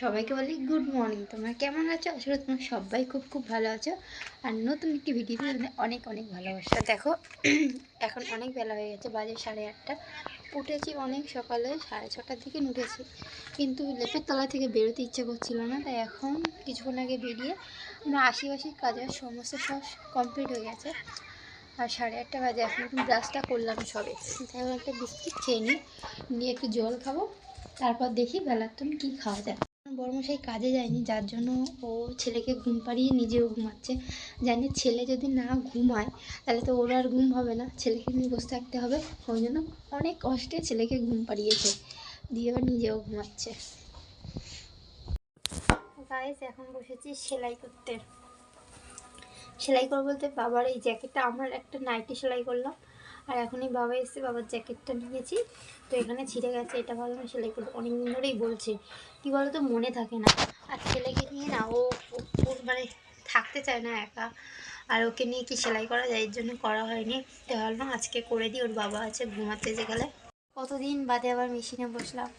সবাইকে বলি good morning তোমরা কেমন আছো? আসলে তোমরা সবাই খুব খুব ভালো আছো। আর নতুন একটি ভিডিওতে অনেক অনেক ভালোবাসা। দেখো, এখন অনেক বেলা হয়ে গেছে, বাজে সাড়ে আটটা। উঠেছি অনেক সকালে, সাড়ে ছটার দিকে উঠেছি। কিন্তু লেপের তলা থেকে বেরোতে ইচ্ছে করছিল না, তাই এখন কিছুক্ষণ আগে বেরিয়ে আমরা আশিপাশি কাজের সমস্ত সব কমপ্লিট হয়ে গেছে। আর সাড়ে আটটা বাজে, এখন ব্রাশটা করলাম সবে। তাই একটা বিস্কিট খেয়ে নিই, নিয়ে একটু জল খাব। তারপর দেখি বেলার তুমি কী খাওয়া যায়। বড়মশাই কাজে যায়নি, যার জন্য ও ছেলেকে ঘুম পাড়িয়ে নিজেও ঘুমাচ্ছে। জানি ছেলে যদি না ঘুমায়, তাহলে তো ওর আর ঘুম হবে না। ছেলেকে নিয়ে বসে থাকতে হবে, ওই জন্য অনেক কষ্টে ছেলেকে ঘুম পাড়িয়েছে, দিয়ে এবার নিজেও ঘুমাচ্ছে। গাইস এখন বসেছি সেলাই করতে। সেলাই করব বলতে বাবার এই জ্যাকেটটা, আমার একটা নাইটি সেলাই করলাম। আর এখনই বাবা এসে বাবার জ্যাকেটটা নিয়েছি। তো এখানে ছিঁড়ে গেছে, এটা ভাবলাম সেলাই করব। অনেক দিন ধরেই বলছে, কী বলো তো মনে থাকে না। আর ছেলেকে নিয়ে না, ও মানে থাকতে চায় না একা। আর ওকে নিয়ে কি সেলাই করা যায়, এর জন্য করা হয়নি। তো ভাবলাম আজকে করে দিই, ওর বাবা আছে ঘুমাতে যে গেলে। কতদিন বাদে আবার মেশিনে বসলাম?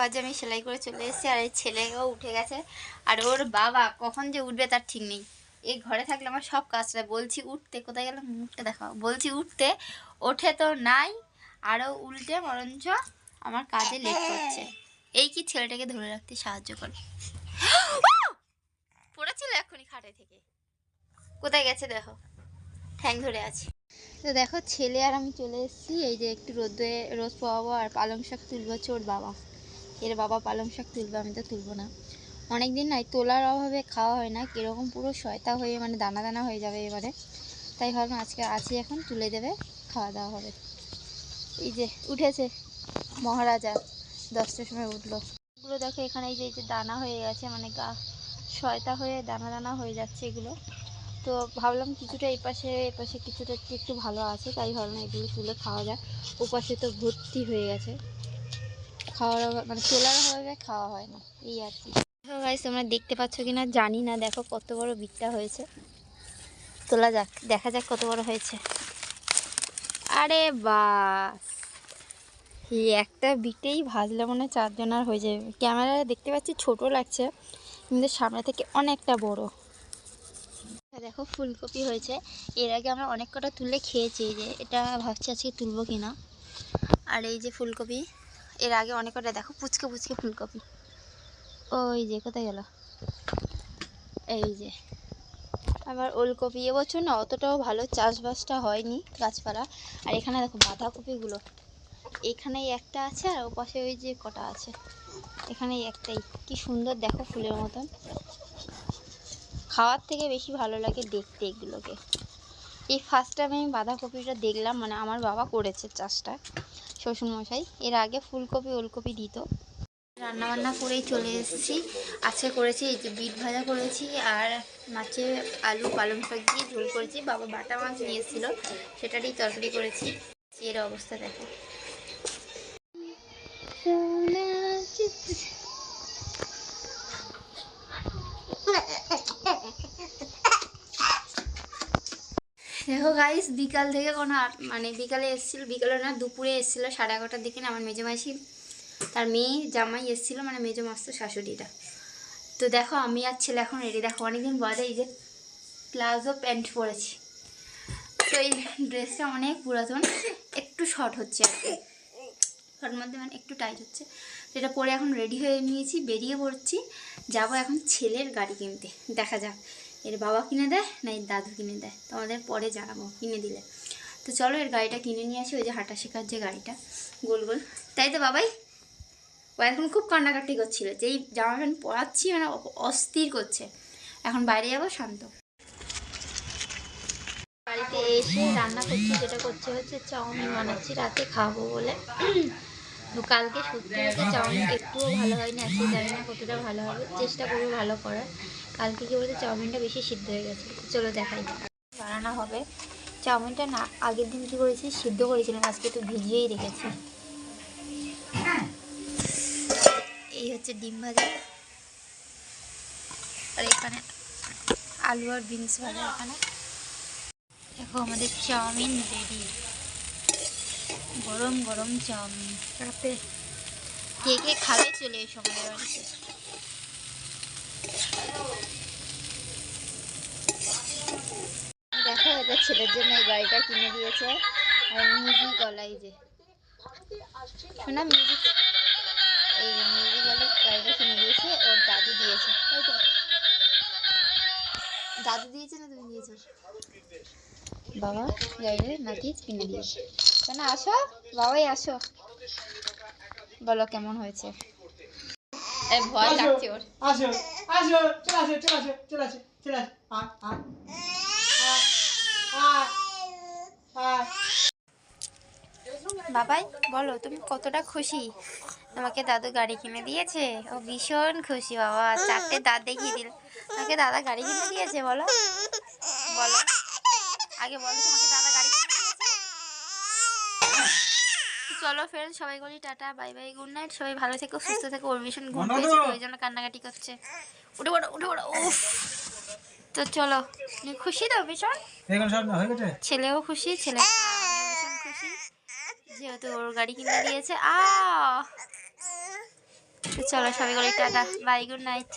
বাজে, আমি সেলাই করে চলে এসেছি, আর এই ছেলেও উঠে গেছে। আর ওর বাবা, কখন যে উঠবে তার ঠিক নেই। এই ঘরে থাকলে আমার সব কাজটা বলছি, উঠতে, কোথায় গেলাম? মুখটা দেখাও। বলছি, উঠতে, ওঠে তো নাই আরও উল্টে, বরঞ্চ আমার কাজে লেট করছে। এই কি ছেলেটাকে ধরে রাখতে সাহায্য করে? পড়েছিল এখনই খাটে থেকে। কোথায় গেছে দেখো। ঠ্যাং ধরে আছে। তো দেখো, ছেলে আর আমি চলে এসেছি। এই যে একটু রোদে রোদ পোয়াবো আর পালং শাক তুলবো। ওর বাবা। এর বাবা পালং শাক তুলবে, আমি তো তুলবো না। অনেক দিন নাই তোলার অভাবে খাওয়া হয় না, কীরকম পুরো শয়তা হয়ে মানে দানা দানা হয়ে যাবে এবারে। তাই ভাবলাম আজকে আছি এখন, তুলে দেবে, খাওয়া দাওয়া হবে। এই যে, উঠেছে মহারাজা, দশটার সময় উঠল। এগুলো দেখো, এখানে এই যে এই যে দানা হয়ে গেছে মানে গা, শয়তা হয়ে, দানা দানা হয়ে যাচ্ছে এগুলো। তো ভাবলাম কিছুটা এই পাশে এই পাশে কিছুটা একটু একটু ভালো আছে, তাই ভাবলাম এগুলো তুলে খাওয়া যায় ওপাশে তো ভর্তি হয়ে গেছে। খাওয়ার মানে তোলার অভাবে খাওয়া হয় না, এই আর কি। গাইস তোমরা দেখতে পাচ্ছ কি না জানি না, দেখো কত বড় বিটটা হয়েছে। তোলা যাক, দেখা যাক কত বড় হয়েছে। আরে বাস একটা বিটেই ভাজলে মনে হয় চারজনার হয়ে যাবে। ক্যামেরা দেখতে পাচ্ছি ছোট লাগছে, কিন্তু সামনে থেকে অনেকটা বড়। দেখো ফুলকপি হয়েছে। এর আগে আমরা অনেক কটা তুলে খেয়েছি যে এটা ভাবছি আজকে তুলবো কিনা। আর এই যে ফুলকপি, এর আগে অনেক কটা, দেখো পুচকে পুচকে ফুলকপি। ওই যে, কোথায় গেল? এই যে। আবার ওলকপি, এবছর না অতটাও ভালো চাষবাসটা হয়নি গাছপালা। আর এখানে দেখো বাঁধাকপিগুলো। এখানেই একটা আছে আর ওপাশে ওই যে কটা আছে। এখানেই একটাই। কি সুন্দর দেখো ফুলের মতন। খাওয়ার থেকে বেশি ভালো লাগে দেখতে এগুলোকে। এই ফার্স্ট টাইম আমি বাঁধাকপিটা দেখলাম মানে আমার বাবা করেছে চাষটা, শ্বশুরমশাই। এর আগে ফুলকপি, ওলকপি দিত। রান্না বান্না করেই চলে এসেছি। আজকে করেছি এই যে বিট ভাজা করেছি আর মাছে আলু, পালং শাক দিয়ে ঝোল করেছি। বাবা বাটা মাছ নিয়ে এসেছিল সেটারই তরকারি করেছি। এর অবস্থা দেখো। দেখো গাইস বিকাল থেকে কোনো মানে বিকালে এসেছিল, বিকালে না, দুপুরে এসেছিল, সাড়ে এগারোটার দিকে আমার মেজো মাসি তার মেয়ে জামাই এসেছিল মানে মেজো মাস্ত শাশুড়িটা। তো দেখো, আমি আর ছেলে এখন রেডি দেখো, অনেকদিন বাদে এই যে প্লাজো প্যান্ট পরেছি। তো এই ড্রেসটা অনেক পুরাতন, একটু শর্ট হচ্ছে শর্ট মধ্যে মানে একটু টাইট হচ্ছে। সেটা পরে এখন রেডি হয়ে নিয়েছি, বেরিয়ে পড়ছি। যাব এখন ছেলের গাড়ি কিনতে। দেখা যাক, এর বাবা কিনে দেয় না এর দাদু কিনে দেয়? তোমাদের পরে জানাব, কিনে দিলে। তো চলো, এর গাড়িটা কিনে নিয়ে আসি, ওই যে হাঁটা শেখার যে গাড়িটা। গোল গোল। তাই তো, বাবাই? এখন খুব কান্নাকাটি করছিল, যেই জামা প্যান্ট পরাচ্ছি মানে অস্থির করছে। এখন বাইরে যাব, শান্ত। বাড়িতে এসে রান্না করছি, যেটা করছে হচ্ছে চাউমিন বানাচ্ছি, রাতে খাব বলে। তো কালকে সত্যি হচ্ছে চাউমিন একটুও ভালো হয়নি আজকে জানি না কতটা ভালো হবে, চেষ্টা করব ভালো করার। কালকে কি বলতে, চাউমিনটা বেশি সিদ্ধ হয়ে গেছে, চলো দেখাই। বানানো হবে। চাউমিনটা না, আগের দিন কী করেছি, সিদ্ধ করেছিলাম, আজকে তো ভিজিয়েই রেখেছি। হচ্ছে ডিম ভাজা। আর এখানে আলু আর বিনস ভাজা এখানে। দেখো আমাদের চাউমিন রেডি গরম গরম চাউমিন। রাতে কে কে খাবে চলে এসো আমাদের বাড়িতে। দেখো এটা ছেলের জন্য এই গাড়িটা কিনে দিয়েছে। আর মিউজিক গলা যে। শোনা মিউজিক। এই যে মিউজিক গলা দিয়েছে ওর দাদু দিয়েছে। তাই তো? দাদু দিয়েছে না তুমি দিয়েছ? বাবা গাড়িটা নাতি কিনে দিয়েছে কেন আসো? বাবাই আসো। বলো কেমন হয়েছে? ভয় লাগছে ওর। আসো আসো চলে আসো চলে আসো চলে আসো চলে আসো। আ আ আ আ বাবাই বলো তুমি কতটা খুশি? তোমাকে দাদু গাড়ি কিনে দিয়েছে? ও ভীষণ খুশি বাবা। চারটে দাঁত দেখিয়ে দিল। তোমাকে দাদা গাড়ি কিনে দিয়েছে বলো। বলো। আগে বলো তোমাকে দাদা গাড়ি কিনে দিয়েছে? চলো ফ্রেন্ড সবাই বলি tata bye bye good night সবাই ভালো থেকো সুস্থ থেকো ওর ভীষণ ঘুম! পেয়েছে ওই জন্য কান্নাকাটি করছে। উঠে পড়ো উঠে পড়ো উফ। তো চলো খুশি তো ভীষণ? ছেলেও খুশি ছেলে যেহেতু ওর গাড়ি কিনে দিয়েছে আ চলো সবাই করে টাটা বাই গুড নাইট